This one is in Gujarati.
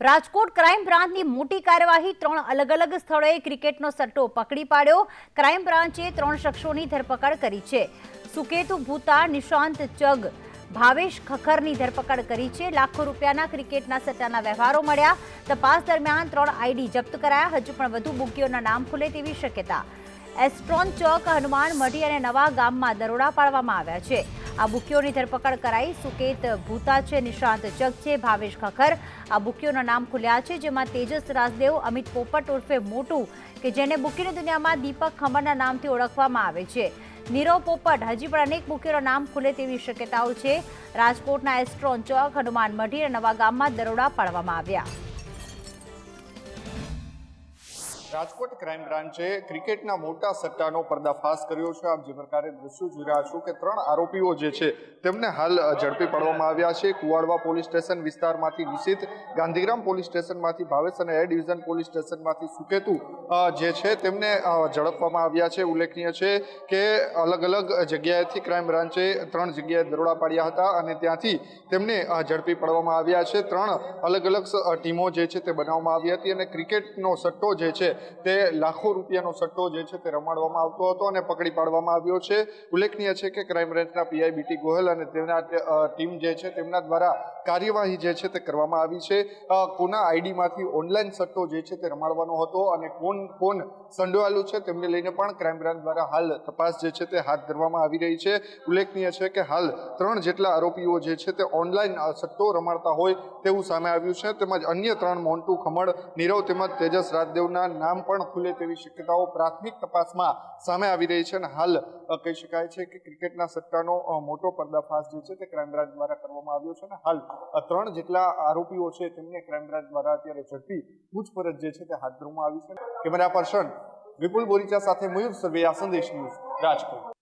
રાજકોટ ક્રાઇમ બ્રાન્ચની મોટી કાર્યવાહી ત્રણ અલગ અલગ સ્થળોએ ક્રિકેટનો સટ્ટો પકડી પાડ્યો. ક્રાઇમ બ્રાન્ચે ત્રણ શખ્સોની ધરપકડ કરી છે. સુકેતુ ભૂતા નિશાંત ચગ, ભાવેશ ખખરની ધરપકડ કરી છે. લાખો રૂપિયાના ક્રિકેટના સટ્ટાના વ્યવહારો મળ્યા. તપાસ દરમિયાન ત્રણ આઈડી જપ્ત કરાયા. હજુ પણ વધુ બુકીઓના નામ ખુલે તેવી શક્યતા. એસ્ટ્રોન ચોક હનુમાન મઢી અને નવા ગામમાં દરોડા પાડવામાં આવ્યા છે. આ બુકીઓની ધરપકડ કરાઈ. સુકેત ભૂતા છે, નિશાંત ચક છે, ભાવેશ ખખર. આ બુકીઓના નામ ખુલ્યા છે, જેમાં તેજસ રાજદેવ અમિત પોપટ ઉર્ફે મોટું, કે જેને બુકીની દુનિયામાં દીપક ખમરના નામથી ઓળખવામાં આવે છે. નીરવ પોપટ, હજી પણ અનેક બુકીઓના નામ ખુલે તેવી શક્યતાઓ છે. રાજકોટના એસ્ટ્રોન ચોક, હનુમાન મઢી અને નવા ગામમાં દરોડા પાડવામાં આવ્યા. રાજકોટ ક્રાઇમ બ્રાન્ચે ક્રિકેટના મોટા સટ્ટાનો પર્દાફાશ કર્યો છે. આપ જે પ્રકારે દ્રશ્યો જોઈ રહ્યા છો કે ત્રણ આરોપીઓ જે છે તેમને હાલ ઝડપી પાડવામાં આવ્યા છે. કુવાડવા પોલીસ સ્ટેશન વિસ્તારમાંથી નિશિત, ગાંધીગ્રામ પોલીસ સ્ટેશનમાંથી ભાવેશ અને એ ડિવિઝન પોલીસ સ્ટેશનમાંથી સુકેતુ જે છે તેમને ઝડપવામાં આવ્યા છે. ઉલ્લેખનીય છે કે અલગ અલગ જગ્યાએથી ક્રાઇમ બ્રાન્ચે ત્રણ જગ્યાએ દરોડા પાડ્યા હતા અને ત્યાંથી તેમને ઝડપી પાડવામાં આવ્યા છે. ત્રણ અલગ અલગ ટીમો જે છે તે બનાવવામાં આવી હતી અને ક્રિકેટનો સટ્ટો જે છે તે લાખો રૂપિયાનો સટ્ટો જે છે તે રમાડવામાં આવતો હતો અને પકડી પાડવામાં આવ્યો છે. ઉલ્લેખનીય છે કે ક્રાઇમ બ્રાન્ચના પીઆઈ બીટી ગોહેલ અને તેમના ટીમ જે છે તેમના દ્વારા કાર્યવાહી જે છે તે કરવામાં આવી છે. કોના આઈડીમાંથી ઓનલાઈન સટ્ટો જે છે તે રમાડવાનો હતો અને કોણ કોણ સંડોવાયેલું છે તેમને લઈને પણ ક્રાઇમ બ્રાન્ચ દ્વારા હાલ તપાસ જે છે તે હાથ ધરવામાં આવી રહી છે. ઉલ્લેખનીય છે કે હાલ ત્રણ જેટલા આરોપીઓ જે છે તે ઓનલાઈન સટ્ટો રમાડતા હોય તેવું સામે આવ્યું છે. તેમજ અન્ય ત્રણ મોન્ટુ ખમણ, નીરવ તેમજ તેજસ રાજદેવના નામ પણ ખુલે તેવી શક્યતાઓ પ્રાથમિક તપાસમાં સામે આવી રહી છે અને હાલ કહી શકાય છે કે ક્રિકેટના સટ્ટાનો મોટો પર્દાફાશ જે છે તે ક્રાઇમ બ્રાન્ચ દ્વારા કરવામાં આવ્યો છે અને હાલ ત્રણ જેટલા આરોપીઓ છે તેમને ક્રાઇમ બ્રાન્ચ દ્વારા અત્યારે ઝડપી પૂછપરછ જે છે તે હાથ ધરવામાં આવી છે. કેમેરા પર્સન વિપુલ બોરીચા સાથે મયુર સરવૈયા સંદેશ ન્યૂઝ રાજકોટ.